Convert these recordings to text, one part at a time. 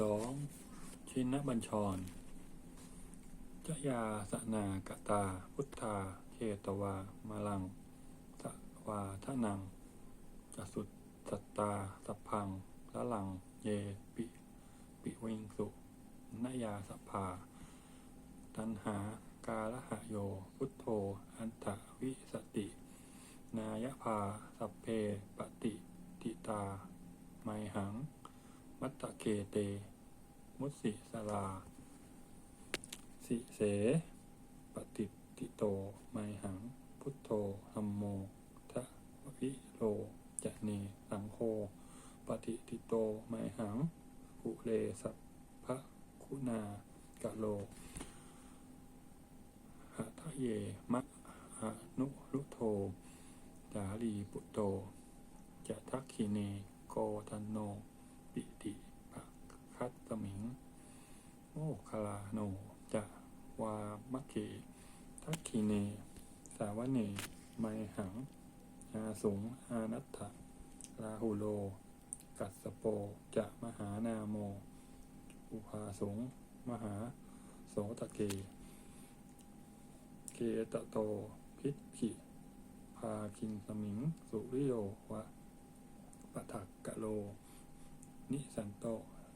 สองชินบัญชรจยาสนากตา พุทธาเชตวา มาลังสวาทนังจสุตสัตตาสัพพังละลัง เยปิ ปิวิงสุนยาสภา ตันหากาลหะโย พุทโธ อันตะวิสติ นายภา สัพเพปฏิติตา ไมหัง มัตตะเกเต มุสิสลา สิเส ปฏิติโต ไมหัง พุทโธธัมโมทะวิโลจะเนสังโฆปฏิติโต ไมหังกุเลสัพพะคุณากะโลหะทะเยมะหะนุรุโทจารีปุตโตจะทักขิเนโกทันโน ปิติภะคัตสมิง โมคลาโน จะวามะเก ทักขิเน สาวเน ไมหัง อา สุงอานัตถะลาหุโล กัสสโป จะมหานาโม อุภาสงมหาโสตเก เกตโต พิษขิพาคินสมิง สุริโยวะปะถักกะโล นิสันโต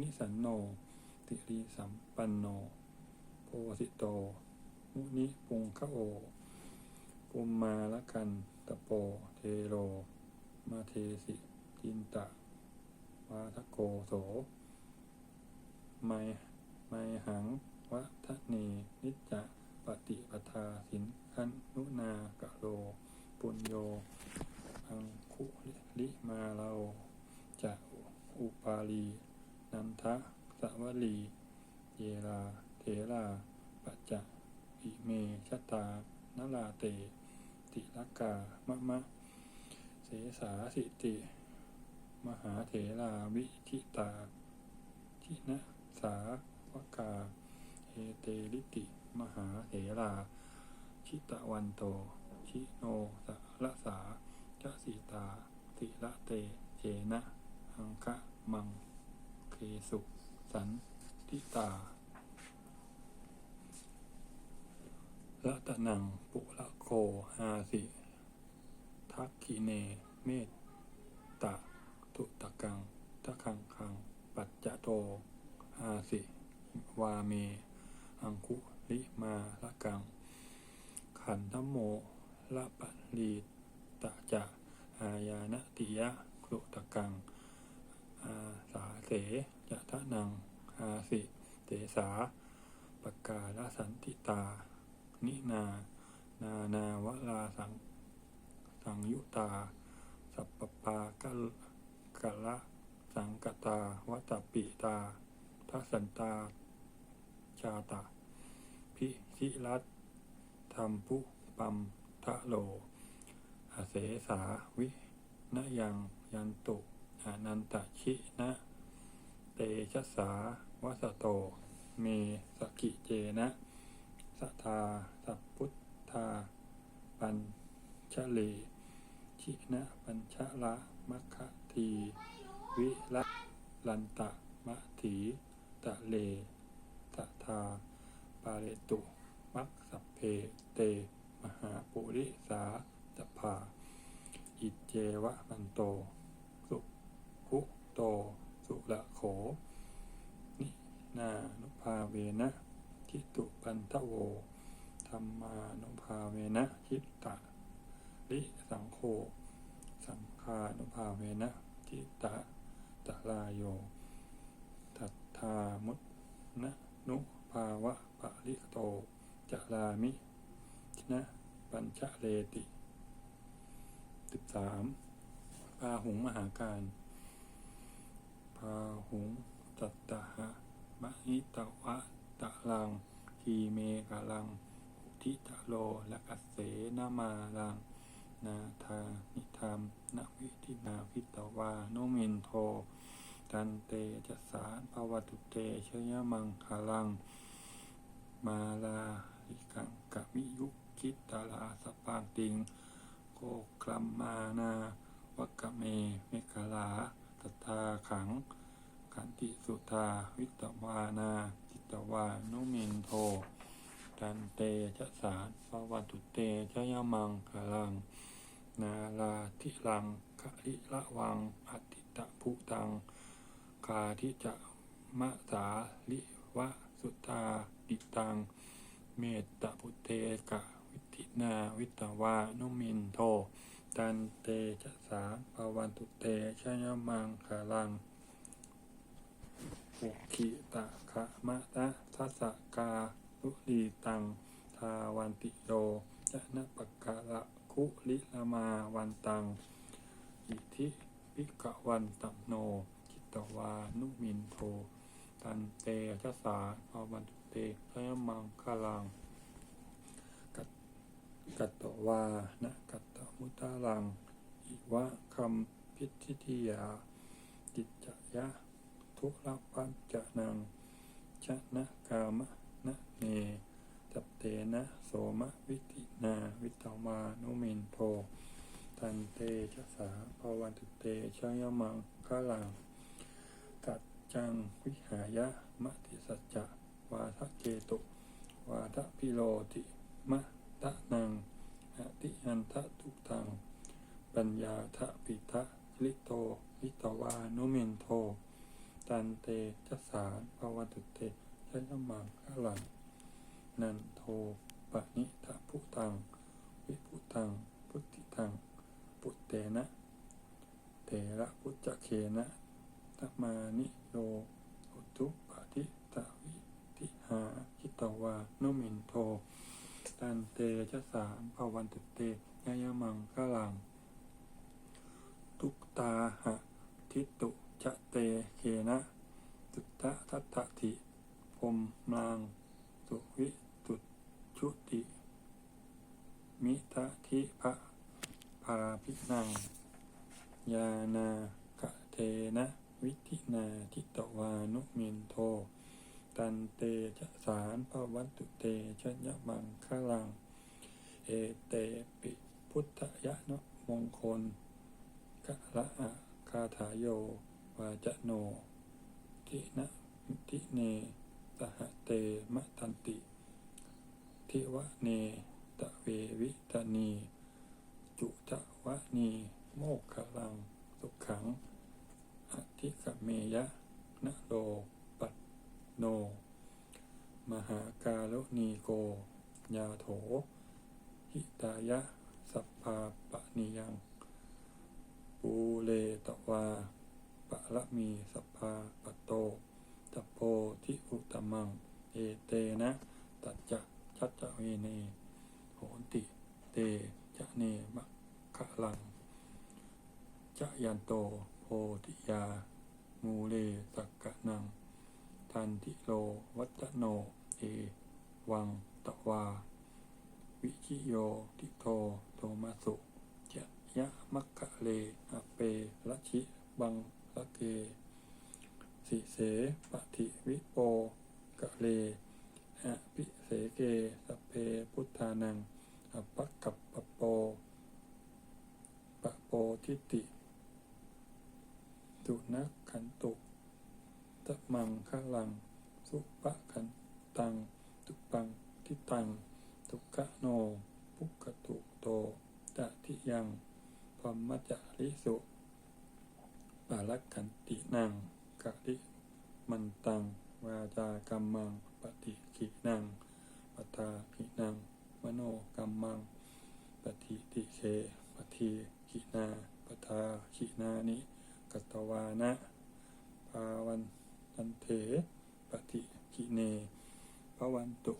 นิสันโน ติริสัมปันโน โพสิโต มุนิปุงคะโอปุมมาละกัน ตะโป เทโร มาเทสิจินตะ วาทโกโส ไมไมหังวะทะเน นิจจะปฏิปทาสินคันนุนากะโล ปุญโย อังคุลิมาเราจะอุปาลี นันทะสวลี เยราเถราปัจจะอิเมชตตานลาเต ติลกามะมะ เสสาสิติ มหาเถราวิชิตา ทินะสาวกาเอเตลิติ มหาเถราชิตะวันโต ชิโนสะละสาจสีตาติละเตเจนะอังคะมังเคสุ สันติตา ละตะนังปุละโคหาสิ ทักขีเน เมตตะตุตะกังตะคังคัง ปัจจะโตหาสิ วาเม อังคุลิมาละกัง ขันธโมละปะลีตะจะอายานติยะสุตะกัง อาสาเสจะทะนังอาสิ เตสาปกาลสันติตา นินา นานาวลาสังสังยุตา สัพปปากะกะละสังกตาวัตปิตาทัสันตาชาตาพิชิรัตธรรมพุปัมทะโลอเสสาวินยังยันตุอานันตชินะ เตชะสาวสโต เมสกิเจนะ สทาสัพพุทธา ปัญชะเล ชินะปัญชะละมัคคที วิละลันตะมะถีตะเลตะทา ปาเรตุ มัคสัพเพเต มหาปุริสาจภา อิเจวะมันโต สุขุโต สุละโข นินานุภาเวนะ ทิตุปันทะโวธรรมานุภาเวนะทิตตะลิสังโฆสังฆานุภาเวนะทิตตะตะลาโยทัตธามุตนะนุภาวะปะลิโตจะลามินะปัญชะเลติสิบสามพาหุงมหาการ พาหุงตัตตะหะมหิตวะ ตะลังทีเมกะลัง ทิตะโลและกัสเสนามาลัง นาธานิธรรมนวิทินาพิตวาโนมินโทตันเตจะสารภวตุเตเชยมังคาลัง มาลาลิกังกะมิยุคิตตาลาสปางติง โกกลัมมานาวักเมเมกลาตถาขัง ขันติสุธาวิตวานา จิตวานุมินโทตันเตชะสารภวัตุเตชยมังคลัง นาลาทิลังคะลิละวังอัติตะพุตัง กาทิจะมะสาลิวะสุตาดิตัง เมตตาพุเตกะวิตินาวิตวานุมินโทตันเตชะสาภวันตุเตชยมังคลัง อุคิตะคะมะตะทัสสกาลุลีตัง ทาวันติโยจะนะปะกะละคุลิละมาวันตัง อิทิปิกะวันตังโนจิตตวานุมินโทตันเตชะสาภวันตุเตชยมังคลังกัตกัตตวานะกัตตมุตตาลัง อิวะคัมพิทิทิยาจิตจยะ ทุลปัญจนังชนะกามะนะเนจัเตนะโสมะวิตินาวิตาวานุมินโทตันเตชะสาภวันตุเตชยมังคลังกัจจังวิหายะมะติสัจจะวาทะเกตุวาทะพิโรติมะตะนังอติยันทะทุตัง ปัญญาทะปิทะลิโตวิตวานุมินโท ตันเตจัสารภวันตุเตชยมังคลังนันโทปนิทะพุตัง วิพุตัง พุทธิตัง ปุตเตนะ เตระพุจเคนะตมานิโยอุตุปะทิตาวิทิหาคิตวานุมินโทตันเตชะสามภาวันตุเตยยมังคลังตุกตาหะทิตุ จะเตเคนะตุตะทัตถะทิพมลางสุวิตุชุติ มิทะทิภะพาพินัง ยานากะเทนะ วิธินาทิตวานุมินโท ตันเตจะสารภวัตุเตชยมังคลัง เอเตปิพุทธยะนะมงคลกะละอะคาถาโย วาจโน ทินะทิเนสหเตมะตันติ ทิวะเนตะเววิตานี จุจะวะนี โมกขลังสุขังอธิกเมยะนะโลปัตโน มหากาลนีโก ยาโถ หิตายะ สัพพาปะนิยัง ปูเลตวา ปะละมีสัพพาปโตตโพทิอุตมัง เอเตนะ ตัจจะชัจจะเวเนโหนติ เตจะเนมะคะลัง จะยันโตโพธิยา มูเลสักกะนัง ทันติโลวัตโน เอ วังตะวา วิชิโยติโทโทมาสุจะยะมัคคะเลอเปละชิบัง ละเกสิเสปฏิวิโปกะเลอะปิเสเกสเพพุทธานังอปักกับปะโปปะโปทิติตุนักขันตุตะมังคะลัง สุปะขันตัง ตุปังทิตังทุกะโน ปุกขตุโตจะทิยังพรหมจาริสุ ปาลักขันตินังกะลิมันตังวาจากัมมังปฏิขินังปตาขินังมโนกัมมังปฏิติเคปฏิขินาปทาขินานิกัตตวานะภาวันตันเถปฏิขิเนภวันตุ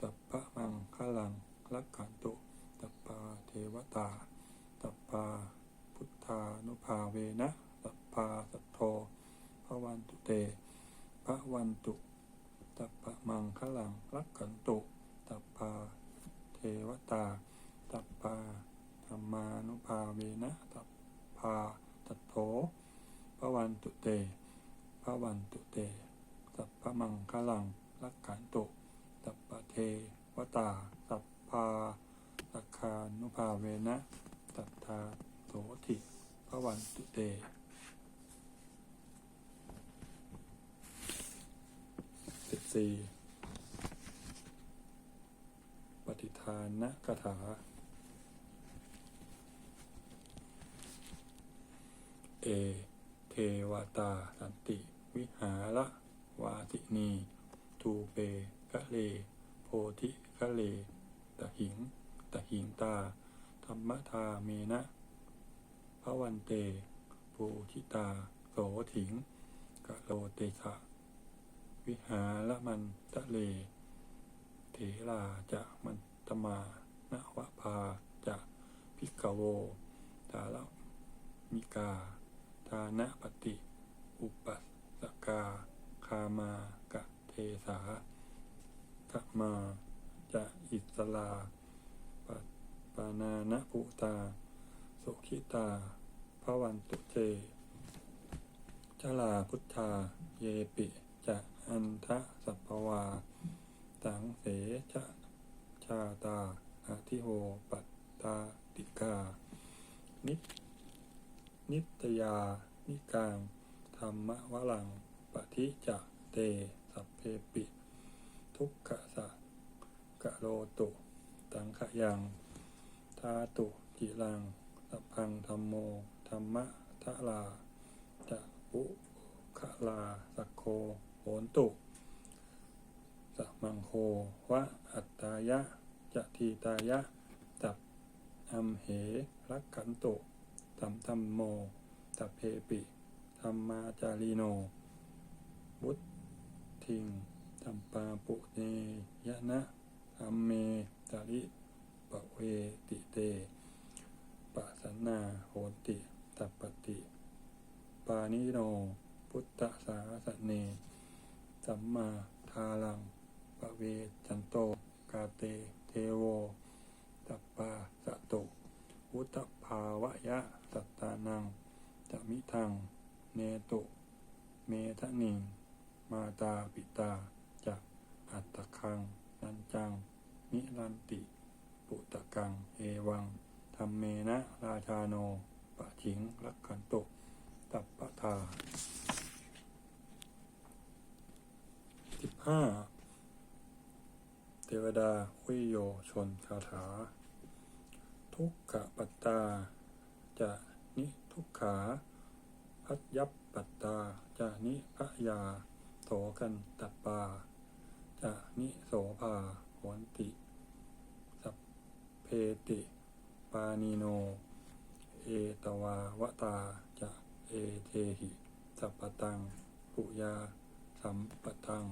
ตัปปะมังคลังรักขันตุตัปปาเทวตาตัปปาพุทธานุภาเวนะาสัทโธภวันตุเตภวันตุตัปะมังคลังรักขันตุตัปาเทวตาตัปปาธรรมานุภาเวนะตัปปาสัทโธภวันตุเตภวันตุเตสัพพมังคลังรักขันตุสัพพเทวตาสัพพาสักานุภาเวนะตัทธาโสติพระวันตุเต สี่ปฏิทานนะคาถา เอ เทวตาสันติ วิหาระวาสินี ทูเปกะเล โพธิกะเล ตะหิง ตะหิงตา ธรรมทาเมนะพระวันเตปูชิตา โสถิงกะโลเตชะ วิหาละมันตะเล เถราจะมันตมานวะพาจะพิกโวตาละมิกา ทานปฏิ อุปัสสกา คามากะเทสาทะมาจะอิสลาปปานานะปุตา สุขิตาพระวันตุเจจลาพุทธา เยปิ จะ อันทะสัพวาตังเสจะชาตาอาทิโหปัตตาติกา นินิตยา นิกางธรรมวลังปฏิจะเต สัพเพปิ ทุกขะสะกะโลตุ ตังขะยัง ทาตุจิลัง สัพพังธรรมโม ธรรมะทะลาจะอุขลา สักโค นตุสัมังโควะอัตตายะจะทีตายะตับอัมเหรักขันตุตัมธัมโมตับเพปิธรรมาจารีโนบุตทิงตัมปาปุเนยะนะธรรมเมจาริปะเวติเตปะสันนาโหติตัปปติ ปานิโน พุทธสาสเน สัมมาทาลังปะเวจันโตกาเตเทโวตัปปาสะตุวุตภาวะยะสัตตานังจะมิทัง เนตุ เมทะนิง มาตาปิตาจะอัตตะคัง นันจัง นิรันติ ปุตตะกัง เอวังธรรมเมนะ ราชาโนปะฉิงรักขันตุตัปปะทาสิบ ห้าเทวดาวิโยชนคาถา ทุกขปัตตา จะนิทุกขา พัทยับปัตตา จะนิพยา โสกันตัปปาจะนิโสภาโหนติ สัพเพติ ปานิโน เอตวาวตา จะเอเทหิ สัพตังปุยา สัมปตัง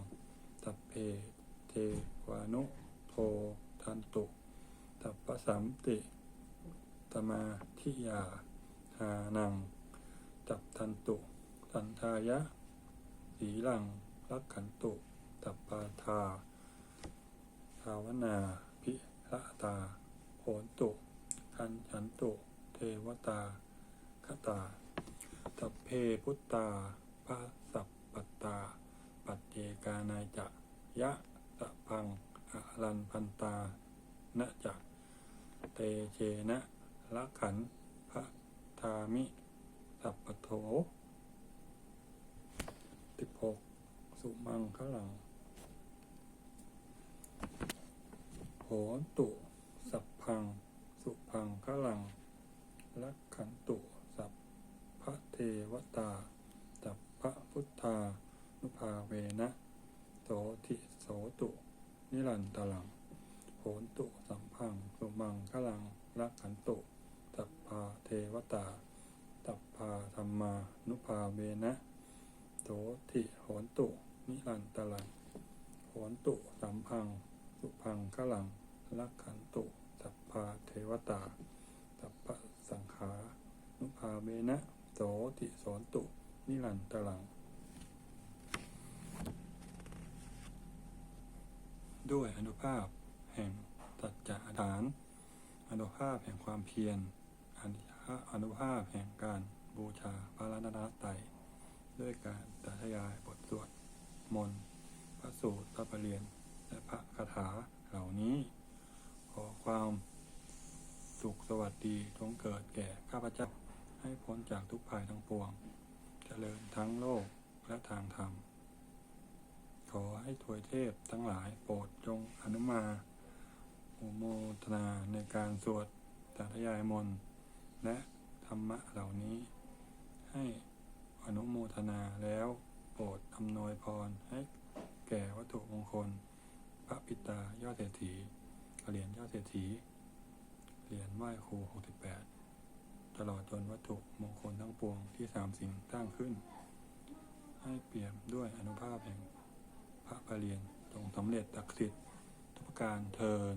สัพเพเทวานุโททันตุตัปสัมติ ตมาทิยาหานัง จับทันตุ สันทายะสีลังรักขันตุตัปปาทา ภาวนาพิระตาโหนตุคันฉันตุ เทวตาคตาสัพเพพุตตาภาสัพปตตาปัจเจกานายจะ ยะตะพังอะลันพันตานะจะเตเชนะละขันพระทามิ สัพปโถติหกสุมังคลังโหนตุ สัพพัง สุพังคลังลักขันตุ สัพพระเทวตา สัพพระพุทธานุภาเวนะ โสทิโสตุ นิรันตลังโหนตุสัมพังสุมังคลังลักขันตุสัพพาเทวตาสัพพาธรรมานุภาเวนะโสทิโหนตุ นิรันตลังโหนตุสัมพังสุพังคลังลักขันตุสัพพาเทวตาสัพพสังขานุภาเวนะโสติโสนตุ นิรันตลัง ด้วยอนุภาพแห่งตัจจะฐาน อนุภาพแห่งความเพียรอนุภาพแห่งการบูชาพระรัตนตรัยด้วยการตัทยายบทสวดมนต์พระสูตรพระประเรียนและพระคาถาเหล่านี้ ขอความสุขสวัสดีจงเกิดแก่ข้าพเจ้าให้พ้นจากทุกภัยทั้งปวง เจริญทั้งโลกและทางธรรม ขอให้ถวยเทพทั้งหลายโปรดจงอนุมาโอโมทนาในการสวดสาธยายมนและธรรมะเหล่านี้ ให้อนุโมทนาแล้วโปรดอำนวยพรให้แก่วัตถุมงคล พระปิตายอดเศรษฐีเหรียญยอดเศรษฐีเหรียญไหว้ครู68 ตลอดจนวัตถุมงคลทั้งปวงที่สามสิ่งตั้งขึ้น ให้เปี่ยมด้วยอนุภาพแห่ง พระประเรียนจงสำเร็จตักสิทธิ์ทุกประการเทิน